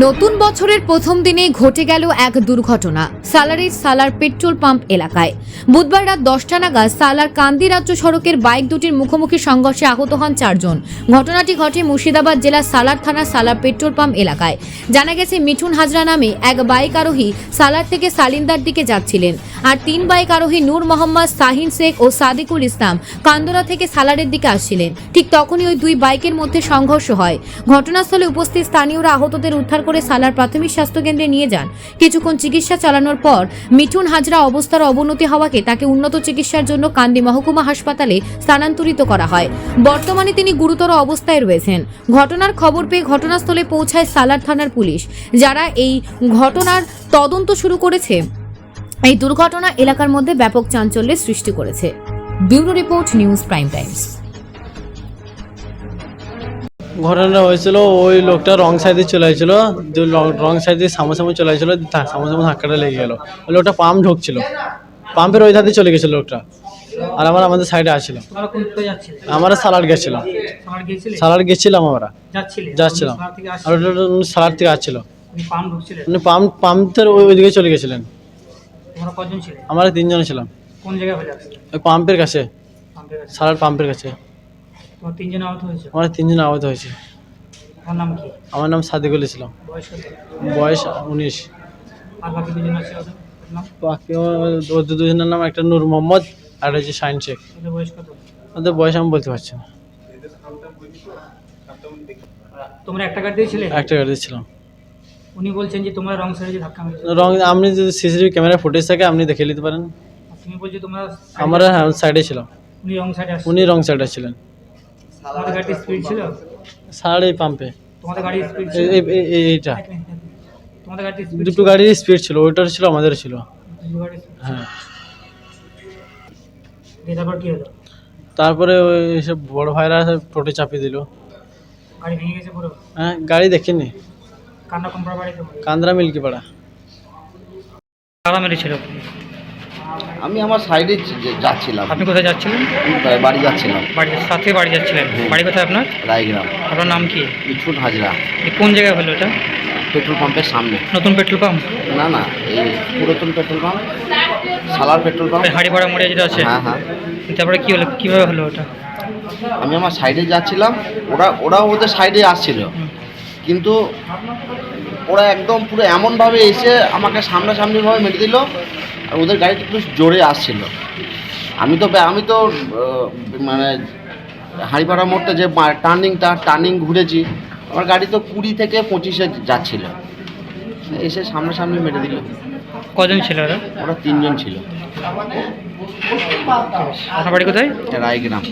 নতুন বছরের প্রথম দিনে ঘটে গেল এক দুর্ঘটনা সালারের সালার পেট্রোল পাম্প এলাকায়। বুধবার রাত দশটা নাগাদ সালার কান্দি রাজ্য সড়কের বাইক দুটির মুখোমুখি সংঘর্ষে আহত হন চারজন। ঘটনাটি ঘটে মুর্শিদাবাদ জেলার সালার থানার সালার পেট্রোল পাম্প এলাকায়। জানা গেছে, মিঠুন হাজরা নামে এক বাইক আরোহী সালার থেকে সালিন্দার দিকে যাচ্ছিলেন। আর তিন বাইক আরোহী নূর মোহাম্মদ, শাহিন শেখ ও সাদিকুল ইসলাম কান্দোরা থেকে সালারের দিকে আসছিলেন। ঠিক তখনই ওই দুই বাইকের মধ্যে সংঘর্ষ হয়। ঘটনাস্থলে উপস্থিত স্থানীয়রা আহতদের উদ্ধার করে সালার প্রাথমিক স্বাস্থ্যকেন্দ্রে নিয়ে যান। কিছুক্ষণ চিকিৎসা চালানোর পর মিঠুন হাজরা অবস্থার অবনতি হওয়াকে তাকে উন্নত চিকিৎসার জন্য কান্দি মহকুমা হাসপাতালে স্থানান্তরিত করা হয়। বর্তমানে তিনি গুরুতর অবস্থায় রয়েছেন। ঘটনার খবর পেয়ে ঘটনাস্থলে পৌঁছায় সালার থানার পুলিশ। যারা এই ঘটনার তদন্ত শুরু করেছে, এই দুর্ঘটনা এলাকার মধ্যে ব্যাপক চাঞ্চল্যের সৃষ্টি করেছে। Bureau report news prime times. ঘটনাটা হয়েছিল ওই লোকটা রং সাইডে চলে আসছিল যে রং সাইডে সামনাসামনি চলে আসছিল সামনাসামনি ধাক্কাটা লেগে গেল। ওই লোকটা পাম্প ঢুকছিল। পাম্পের ওই ধারে চলে গেছিল লোকটা। আর আমার আমাদের সাইডে আসছিল আমরা সালাড গেছিলাম সালার সালাড গেছিলাম আমরা। যাচ্ছিলাম। আর সালাড থেকে আসছিল। পাম্প পাম্পের ওই ওইদিকে চলে গেছিলেন। আমরা তিনজন ছিলাম। কোন জায়গায় ওই পাম্পের কাছে। পাম্পের কাছে। সালাড পাম্পের কাছে। তোমার তিনজন আহত হয়েছে? আমরা তিনজন আহত হয়েছে। তোমার নাম কি? আমার নাম সাদিকুল ইসলাম। বয়স বয়স উনিশ। আর বাকি দুজন আছে ওদের নাম? বাকি ওদের দুজনের নাম একটা নূর মোহাম্মদ আর হচ্ছে শাইন শেখ। ওদের বয়স কত? ওদের বয়স আমি বলতে পারছি না। তোমরা একটা গাড়ি দিয়েছিলে? একটা গাড়ি ছিলাম উনি বলছেন যে তোমরা রং সাইডে ধাক্কা মেরেছো। রং আপনি যদি সিসিটিভি ক্যামেরা ফুটেজ থাকে আপনি দেখে নিতে পারেন। তুমি বলছো তোমরা আমরা হ্যাঁ সাইডে ছিলাম। উনি রং সাইডে উনি রং সাইডে ছিলেন। তোমাদের গাড়ির স্পিড ছিল? সাড়ে পাম্পে তোমাদের গাড়ির স্পিড ছিল? এইটা। তোমাদের গাড়ির স্পিড দুটো গাড়ির স্পিড ছিল ওইটার ছিল আমাদের ছিল। হ্যাঁ। তারপর কি হলো? তারপরে ওই সব বড় ভাইরা টোটে চাপিয়ে দিল। গাড়ি ভেঙে গেছে পুরো? হ্যাঁ গাড়ি দেখিনি। কান্না কোম্পার বাড়িতে কান্দ্রা মিল্কিপাড়া। কারা মেরেছিল আমি আমার সাইডে যাচ্ছিলাম। আপনি কোথায় যাচ্ছিলেন? বাড়ি যাচ্ছিলাম। বাড়ির সাথে বাড়ি যাচ্ছিলেন। বাড়ি কোথায় আপনার? রায়গ্রাম। আপনার নাম কি? মিঠুন হাজরা। কোন জায়গায় হলো এটা? পেট্রোল পাম্পের সামনে। নতুন পেট্রোল পাম্প? না না এই পুরাতন petrol pump. Salar petrol pump. হাড়িপাড়া মোড়ে যেটা আছে? হ্যাঁ হ্যাঁ। তারপরে কী হলো কীভাবে হলো ওটা? আমি আমার সাইডে যাচ্ছিলাম। ওরা ওরা ওদের সাইডে আসছিল। কিন্তু ওরা একদম পুরো এমনভাবে এসে আমাকে সামনাসামনিভাবে মেরে দিল। ওদের গাড়িটা একটু জোরে আসছিল। আমি তো আমি তো মানে হাঁড়িপাড়া মোড়টা যে টার্নিংটা টার্নিং ঘুরেছি আমার গাড়ি তো কুড়ি থেকে পঁচিশে যাচ্ছিল। এসে সামনাসামনি মেরে দিল। কজন ছিল ওরা? ওরা তিনজন ছিল। আপনার বাড়ি কোথায়? রায়গ্রাম।